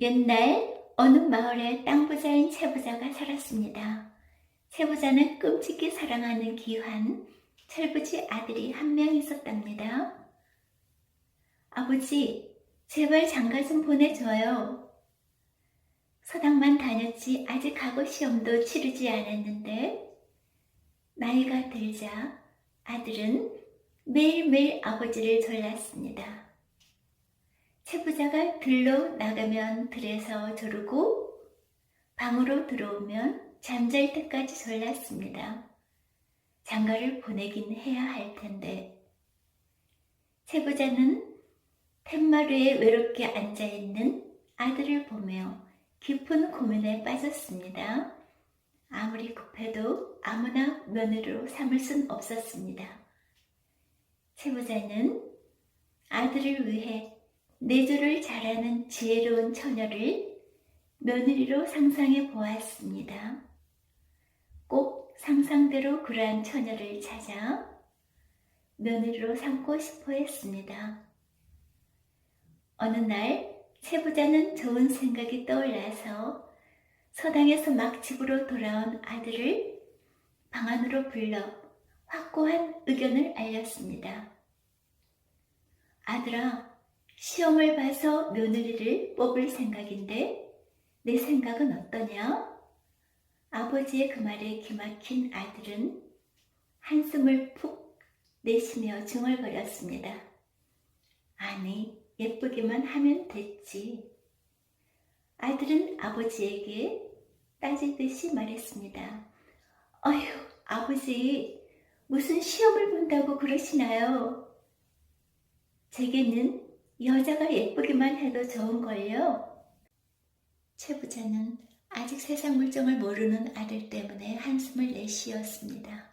옛날 어느 마을에 땅부자인 채부자가 살았습니다. 채부자는 끔찍히 사랑하는 기환, 철부지 아들이 한 명 있었답니다. 아버지, 제발 장가 좀 보내줘요. 서당만 다녔지 아직 과거 시험도 치르지 않았는데, 나이가 들자 아들은 매일매일 아버지를 졸랐습니다. 채부자가 들로 나가면 들에서 조르고 방으로 들어오면 잠잘 때까지 졸랐습니다. 장가를 보내긴 해야 할 텐데 채부자는 툇마루에 외롭게 앉아있는 아들을 보며 깊은 고민에 빠졌습니다. 아무리 급해도 아무나 며느리로 삼을 순 없었습니다. 채부자는 아들을 위해 내조를 잘하는 지혜로운 처녀를 며느리로 상상해 보았습니다. 꼭 상상대로 그러한 처녀를 찾아 며느리로 삼고 싶어 했습니다. 어느 날 채부자는 좋은 생각이 떠올라서 서당에서 막 집으로 돌아온 아들을 방 안으로 불러 확고한 의견을 알렸습니다. 아들아, 시험을 봐서 며느리를 뽑을 생각인데 내 생각은 어떠냐? 아버지의 그 말에 기막힌 아들은 한숨을 푹 내쉬며 중얼거렸습니다. 아니, 예쁘기만 하면 됐지. 아들은 아버지에게 따지듯이 말했습니다. 어휴, 아버지, 무슨 시험을 본다고 그러시나요? 제게는 여자가 예쁘기만 해도 좋은걸요. 최 부자는 아직 세상 물정을 모르는 아들 때문에 한숨을 내쉬었습니다.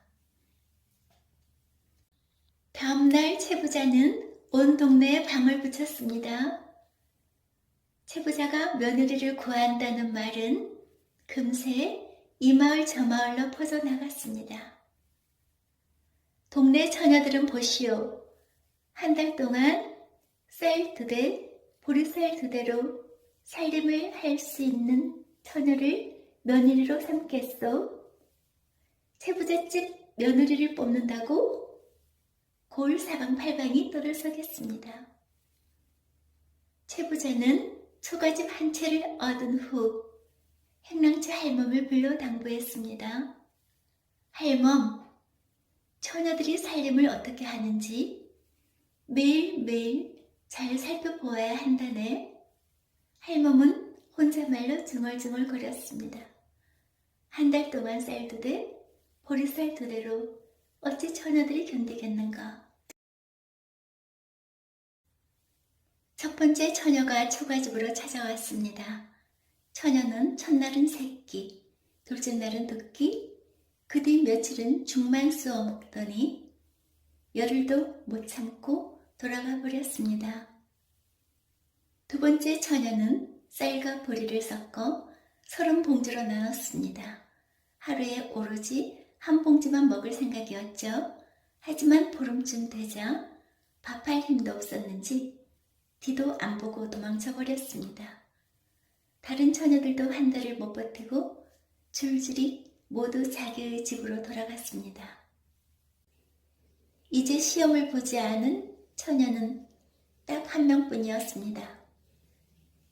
다음날 최 부자는 온 동네에 방을 붙였습니다. 최 부자가 며느리를 구한다는 말은 금세 이 마을 저 마을로 퍼져나갔습니다. 동네 처녀들은 보시오. 한 달 동안 쌀두 대, 보리쌀 두 대로 살림을 할 수 있는 처녀를 며느리로 삼겠소. 채부잣집 며느리를 뽑는다고 골 사방팔방이 떠들썩했습니다. 채부자는 초가집 한 채를 얻은 후 행랑채 할멈을 불러 당부했습니다. 할멈, 처녀들이 살림을 어떻게 하는지 매일매일 잘 살펴보아야 한다네. 할멈은 혼자말로 중얼중얼 거렸습니다. 한 달 동안 쌀 두 대, 보리쌀 두 대로 어찌 처녀들이 견디겠는가. 첫 번째 처녀가 초가집으로 찾아왔습니다. 처녀는 첫날은 새끼, 둘째 날은 토끼, 그 뒤 며칠은 죽만 쑤어 먹더니 열흘도 못 참고 돌아가 버렸습니다. 두 번째 처녀는 쌀과 보리를 섞어 서른 봉지로 나눴습니다. 하루에 오로지 한 봉지만 먹을 생각이었죠. 하지만 보름쯤 되자 밥할 힘도 없었는지 뒤도 안 보고 도망쳐 버렸습니다. 다른 처녀들도 한 달을 못 버티고 줄줄이 모두 자기의 집으로 돌아갔습니다. 이제 시험을 보지 않은 처녀는 딱 한 명뿐이었습니다.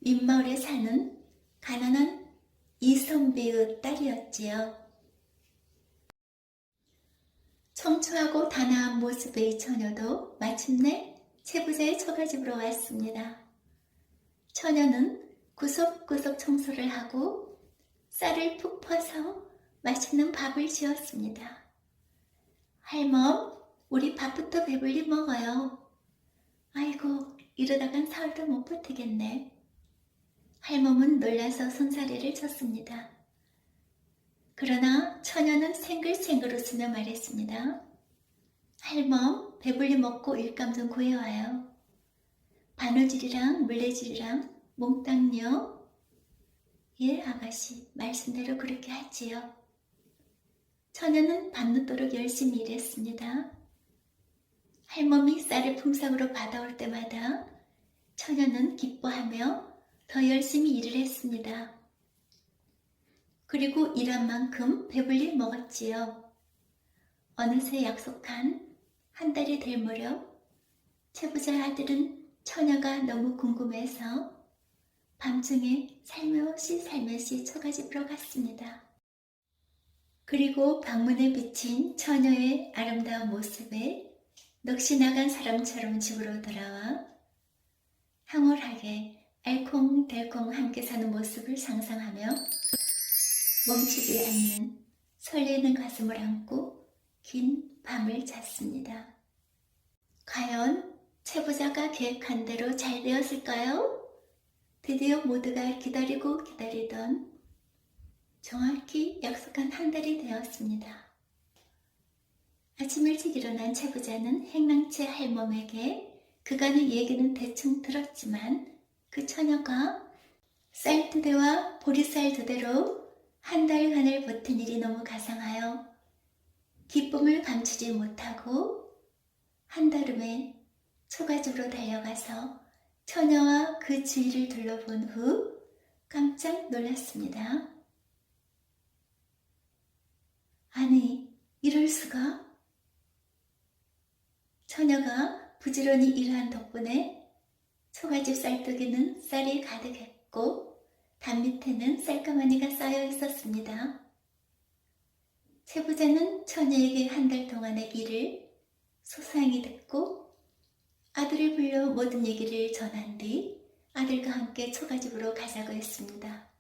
윗마을에 사는 가난한 이선비의 딸이었지요. 청초하고 단아한 모습의 처녀도 마침내 채부자의 처가집으로 왔습니다. 처녀는 구석구석 청소를 하고 쌀을 푹 퍼서 맛있는 밥을 지었습니다. 할멈, 우리 밥부터 배불리 먹어요. 아이고, 이러다간 사흘도 못 버티겠네. 할멈은 놀라서 손사래를 쳤습니다. 그러나 처녀는 생글생글 웃으며 말했습니다. 할멈, 배불리 먹고 일감 좀 구해와요. 바느질이랑 물레질이랑 몽땅요. 예, 아가씨, 말씀대로 그렇게 하지요. 처녀는 밤늦도록 열심히 일했습니다. 할멈이 쌀을 품삯으로 받아올 때마다 처녀는 기뻐하며 더 열심히 일을 했습니다. 그리고 일한 만큼 배불리 먹었지요. 어느새 약속한 한 달이 될 무렵 최부자 아들은 처녀가 너무 궁금해서 밤중에 살며시 살며시 처가집으로 갔습니다. 그리고 방문에 비친 처녀의 아름다운 모습에 넋이 나간 사람처럼 집으로 돌아와 황홀하게 알콩달콩 함께 사는 모습을 상상하며 멈추지 않는 설레는 가슴을 안고 긴 밤을 잤습니다. 과연 최부자가 계획한 대로 잘 되었을까요? 드디어 모두가 기다리고 기다리던 정확히 약속한 한 달이 되었습니다. 아침 일찍 일어난 최부자는 행랑채 할멈에게 그간의 얘기는 대충 들었지만 그 처녀가 쌀 두 대와 보리쌀 두 대로 한 달간을 버틴 일이 너무 가상하여 기쁨을 감추지 못하고 한달 음에 초가집으로 달려가서 처녀와 그 주위를 둘러본 후 깜짝 놀랐습니다. 아니, 이럴 수가? 처녀가 부지런히 일한 덕분에 초가집 쌀떡에는 쌀이 가득했고 담 밑에는 쌀가마니가 쌓여 있었습니다. 최부자는 처녀에게 한 달 동안의 일을 소상히 듣고 아들을 불러 모든 얘기를 전한 뒤 아들과 함께 초가집으로 가자고 했습니다.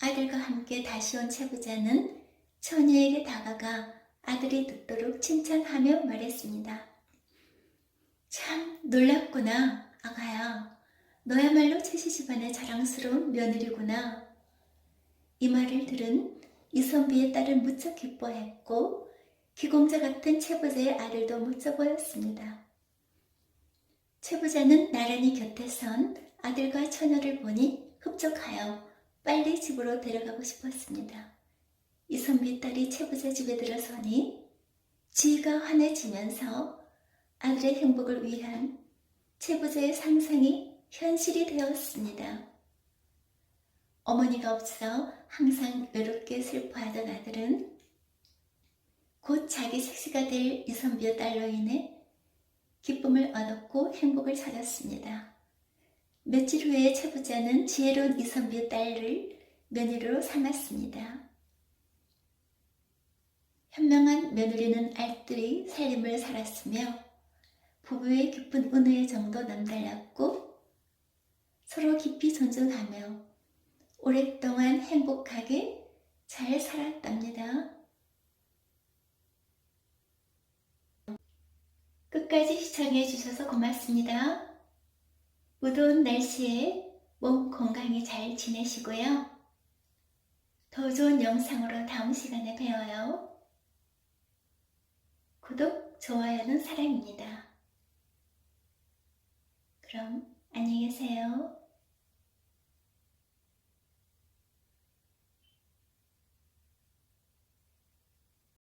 아들과 함께 다시 온 최부자는 처녀에게 다가가 아들이 듣도록 칭찬하며 말했습니다. 참 놀랍구나, 아가야. 너야말로 최씨 집안의 자랑스러운 며느리구나. 이 말을 들은 이선비의 딸은 무척 기뻐했고 기공자 같은 최부자의 아들도 멋져 보였습니다. 최부자는 나란히 곁에 선 아들과 처녀를 보니 흡족하여 빨리 집으로 데려가고 싶었습니다. 이 선비 딸이 최부자 집에 들어서니 지가 환해지면서 아들의 행복을 위한 최부자의 상상이 현실이 되었습니다. 어머니가 없어 항상 외롭게 슬퍼하던 아들은 곧 자기 색시가 될 이선비의 딸로 인해 기쁨을 얻었고 행복을 찾았습니다. 며칠 후에 최부자는 지혜로운 이선비의 딸을 며느리로 삼았습니다. 현명한 며느리는 알뜰히 살림을 살았으며 부부의 깊은 은혜의 정도 남달랐고 서로 깊이 존중하며 오랫동안 행복하게 잘 살았답니다. 끝까지 시청해 주셔서 고맙습니다. 무더운 날씨에 몸 건강히 잘 지내시고요. 더 좋은 영상으로 다음 시간에 뵈어요. 구독, 좋아요는 사랑입니다. 그럼 안녕히 계세요.